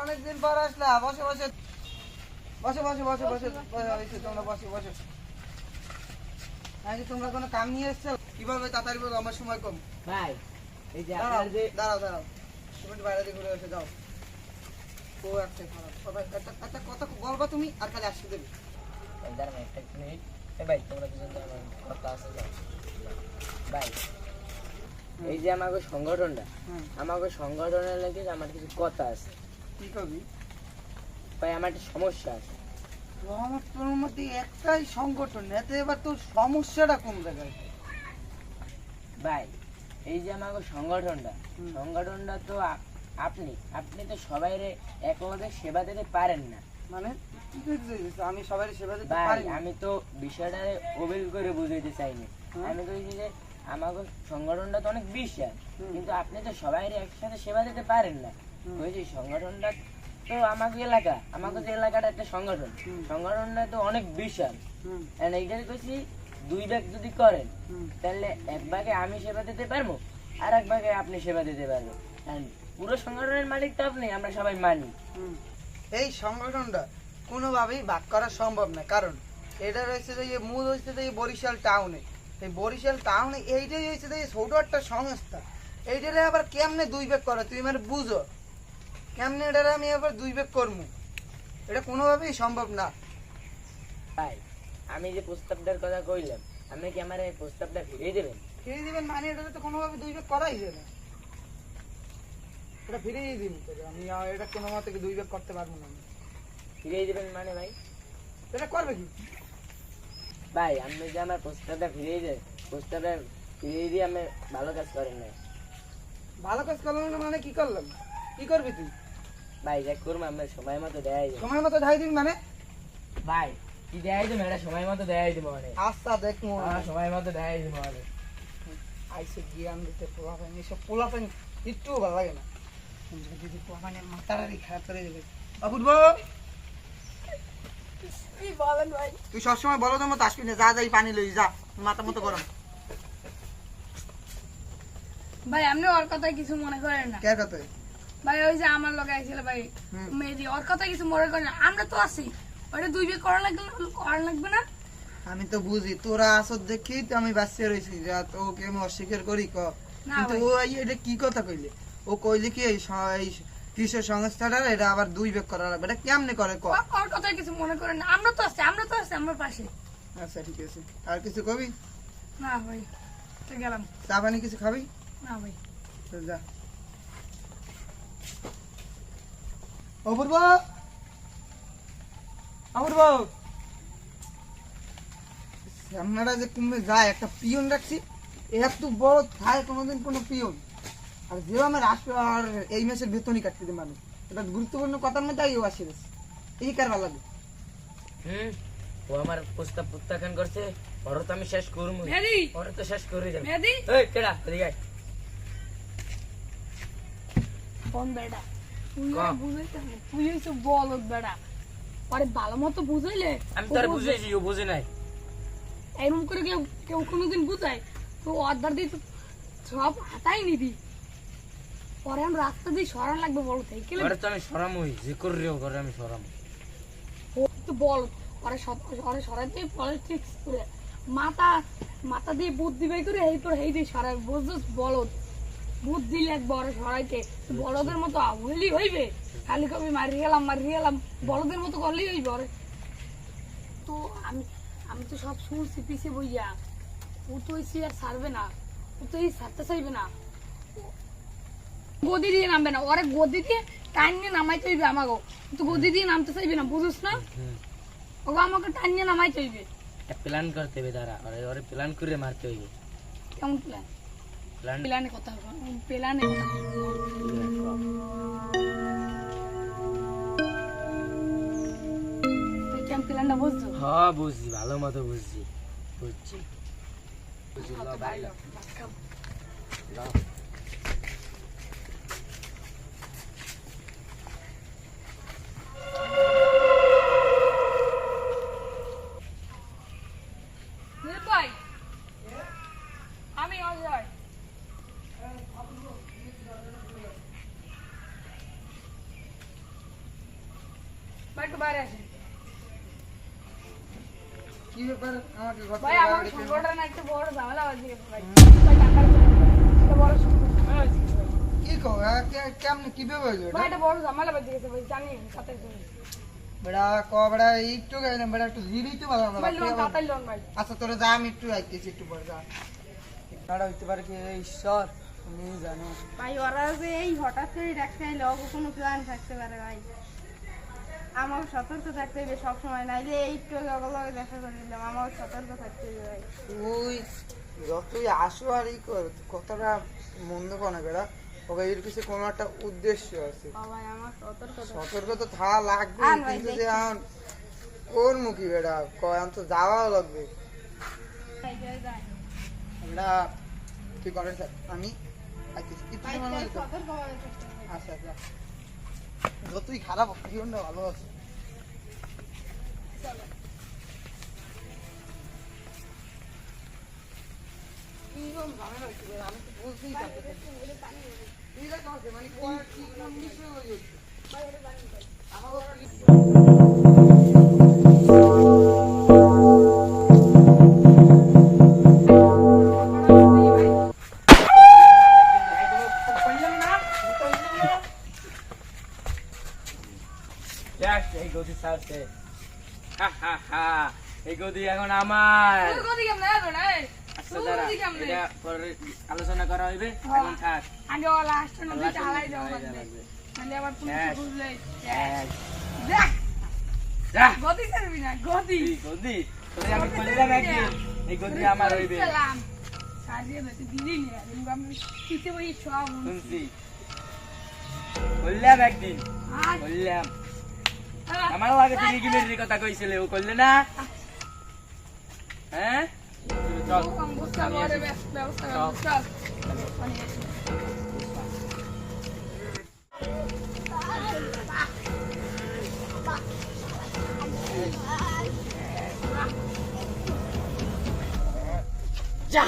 অনেকদিন পর আসলা বসে বসে। বসে বসে বসে বসে। বসে তোমরা বসে বসে। আজকে তোমরা কোনো কাম নিয়ে এসছো? কীভাবে তাড়াতাড়ি বলো আমার সময় কম। ভাই এই যে দাঁড়াও দাঁড়াও দাঁড়াও। তুমি একটু বাইরে দিয়ে ঘুরে এসে যাও। ও একটা খারাপ সবাই একটা একটা কথা বলবা তুমি আর খালি আসতে দেবে। দাঁড়ান একটা মিনিট। এ ভাই তোমরা দুজন কথা আছে যাও। ভাই এই যে আমাকে সংগঠনটা হুম আমাকে সংগঠনের লাগে আমার কিছু কথা আছে। কি করবি ভাই আমার একটা সমস্যা আছে। তোর মধ্যে একটাই সংগঠন এতে এবার তোর সমস্যাটা কোন জায়গায়? ভাই এই যে আমাকে সংগঠনটা সংগঠনটা তো আপনি আপনি তো সবাই একভাবে সেবা দিতে পারেন না। মানে? আমি সবাই সেবা দিতে পারি আমি তো বিষয়টা ওবেল করে বুঝাইতে চাইনি। হুম। আমি কইছি যে আমাকে সংগঠনটা তো অনেক বিশাল। কিন্তু আপনি তো সবাই একসাথে সেবা দিতে পারেন না। হুম। কইছি সংগঠনটা তো আমাকে এলাকা আমাকে যে এলাকাটা একটা সংগঠন। সংগঠনটা তো অনেক বিশাল। এইটার কইছি দুই ভাগ যদি করেন তাহলে এক ভাগে আমি সেবা দিতে পারব আর এক ভাগে আপনি সেবা দিতে পারব পুরো সংগঠনের মালিক তো আপনি আমরা সবাই মানি। এই সংগঠনটা কোনোভাবেই ভাগ করা সম্ভব না। কারণ এটা রয়েছে যে মূল হচ্ছে যে বরিশাল টাউনে এই বরিশাল টাউনে এইটাই হয়েছে যে ছোট একটা সংস্থা। এইটারে আবার কেমনে দুই ভাগ করে তুই মানে বুঝো? কেমনে এটারে আমি আবার দুই ভাগ করব এটা কোনোভাবেই সম্ভব না। ভাই আমি যে প্রস্তাবটার কথা কইলাম আপনি কি আমার এই প্রস্তাবটা ফিরিয়ে দেবেন? ফিরিয়ে দেবেন মানে এটা তো কোনোভাবে দুই ভাগ করাই না। এটা ফিরিয়ে দিন আমি এটা কোনো মতে দুই ভাগ করতে পারব না। ফিরিয়ে দেবেন মানে ভাই? এটা করবে কি? ভাই আপনি যে আমার প্রস্তাবটা ফিরিয়ে দেন প্রস্তাবটা ফিরিয়ে দিয়ে আমি ভালো কাজ করেন না ভালো কাজ করলাম না মানে কি করলাম? কি করবি তুই? ভাই যা করব আমরা সময় মতো দেবো। সময় মতো ঢাই দিবি মানে? ভাই কি দেয়াই দেবো এটা সময় মতো দেয়াই দেবো মানে। আচ্ছা হ্যাঁ, সময় মতো দেয়াই দেবো মানে। আইসে জ্ঞান দিতে পোলাপানি এসব পোলাপানি একটু ভালো লাগে না। যদি পোলা পোলাপানি মাথাটারই খারাপ করে দেবে অপূর্ব তুই সবসময় বলো মতো আসবি না। যা যাই পানি লই যা। মাথা মতো গরম। ভাই আপনি ওর কিছু মনে করেন না। কে কথা ভাই ওই যে আমার লগে আইছিল ভাই। ওর কথা কিছু মনে করেন না। আমরা তো আছি। ওটা দুই বিয়ে করা লাগবে না? করা লাগবে না? আমি তো বুঝি। তোরা আসর দেখি তো আমি বাচ্চা রয়েছি যা তো ওকে আমি অস্বীকার করি ক। না কিন্তু ও এটা কি কথা কইলে? ও কইলে কি এই কৃষক সংস্থাটা? এটা আবার দুই বেগ করা লাগবে। এটা কেমনে করে ক? ও- ওর কিছু মনে করেন না। আমরা তো আছি আমরা তো আছি আমার পাশে। আচ্ছা ঠিক আছে। আর কিছু কবি? না ভাই তো গেলাম। চা পানি কিছু খাবি? না ভাই। তো যা। অপূর্ব! অপূর্ব! আপনারা যে কুম্ভে যায় একটা পিয়ন রাখছি। এত বড় থায় কোনোদিন কোনো পিয়ন। আর যেও আমার আসবে আর এই মাসের বেতনই কাটতে দিই মানুষ। এটা গুরুত্বপূর্ণ কথার মধ্যে আগে আসি এই কার ভালো লাগে। হুম ও আমার প্রস্তাব প্রত্যাখ্যান করছে ওরা তো আমি শেষ করব মেহেদি! ওরা তো শেষ করে যাবে। এই কেডা? এদিকে আয়। কোন বেড়া? বুঝাইতে হবে। তুই হইছে বলদ বেড়া। আরে ভালো মতো বুঝাইলে আমি ও তো আর বুঝবে। ও বুঝে নাই। এরকম করে কেউ কেউ কোনোদিন বুঝায়? তো অর্ধার দিয়ে সব হাতাই নিবি। পরে আমি রাস্তা দিয়ে সরান লাগবে থেকে ওরা তো আমি সরাম হই যে করে আমি সরাম। ও তো বল পরে সব- পরে পলিটিক্স করে। মাথা মাথা দিয়ে বুদ্ধি বের করে এই এই দিয়ে সরাই বুঝছিস? বলদ বুদ্ধি লাগবে ওরা সরাইতে। বলদের মতো হইলি হইবে? খালি কবি মারি গেলাম মারি গেলাম। বলদের মতো করলেই হইবে ওরে। তো আমি আমি তো সব শুনছি পিছিয়ে বইয়া। ও তো এই আর ছাড়বে না। ও তো এই ছাড়তে চাইবে না। গদি দিয়ে নামবে না ওরে গদি দিয়ে টাইম নিয়ে নামাইতে হইবে আমাকে তো গদি দিয়ে নামতে চাইবে না বুঝিস না ওকে আমাকে টাইম নিয়ে নামাইতে হইবে একটা প্ল্যান করতে হবে তারা ওরে ওরে প্ল্যান করে মারতে হইবে কেমন প্ল্যান প্ল্যান প্ল্যানে কথা প্ল্যানে কথা তুই কেমন প্ল্যানটা বুঝছ হ্যাঁ বুঝছি ভালো মতো বুঝছি বুঝছি বুঝছি ল, ভাই running on the yard. But বাইরে আছে কি ব্যাপার আমাকে ঘর ভাই আমার সংগঠন একটা বড় ঝামেলা আছে ভাই টাকার তো বড় কি কো কেমন কি ব্যাপার ভাই এটা বড় ঝামেলা বাজে গেছে ভাই জানি সাথে বড়া কবড়া একটু গাইলাম বড়া একটু জিরি তো ভালো আমরা আচ্ছা তোরা যা আমি একটু আইতেছি একটু বড় যা কারা হইতে পারে কি ঈশ্বর? তুমি জানো ভাই ওরা যে এই হঠাৎ করে ডাকতে এলো কোনো প্ল্যান থাকতে পারে ভাই। আমাকে সতর্ক থাকতে হবে সবসময় নাইলে এই একটু লগে দেখা করে দিলাম আমাকে সতর্ক থাকতে হবে ভাই। তুই যতই আসো আর এই কর কতটা মন্দ কনে বেড়া। ওকে এর পিছনে কোনো একটা উদ্দেশ্য আছে। ভাই আমার সতর্ক সতর্ক তো থাকা লাগবে কিন্তু যে আন ওর মুখি বেড়া? কয় তো যাওয়াও লাগবে। যাই যাই বেড়া তুই করেন স্যার? আমি আচ্ছা আচ্ছা। যতই খারাপ জীবনটা ভালো আছে। কীরকম গদি এই গদি গদি আমার হইবে। সালাম সাজিয়ে বেশি দিলি নি কিন্তু আমি কিতে বই সব শুনছি। বললাম একদিন বললাম। আমার আগে তুমি মেরির কথা কইছিলে? ও করলে না? হ্যাঁ? চল। চল। যা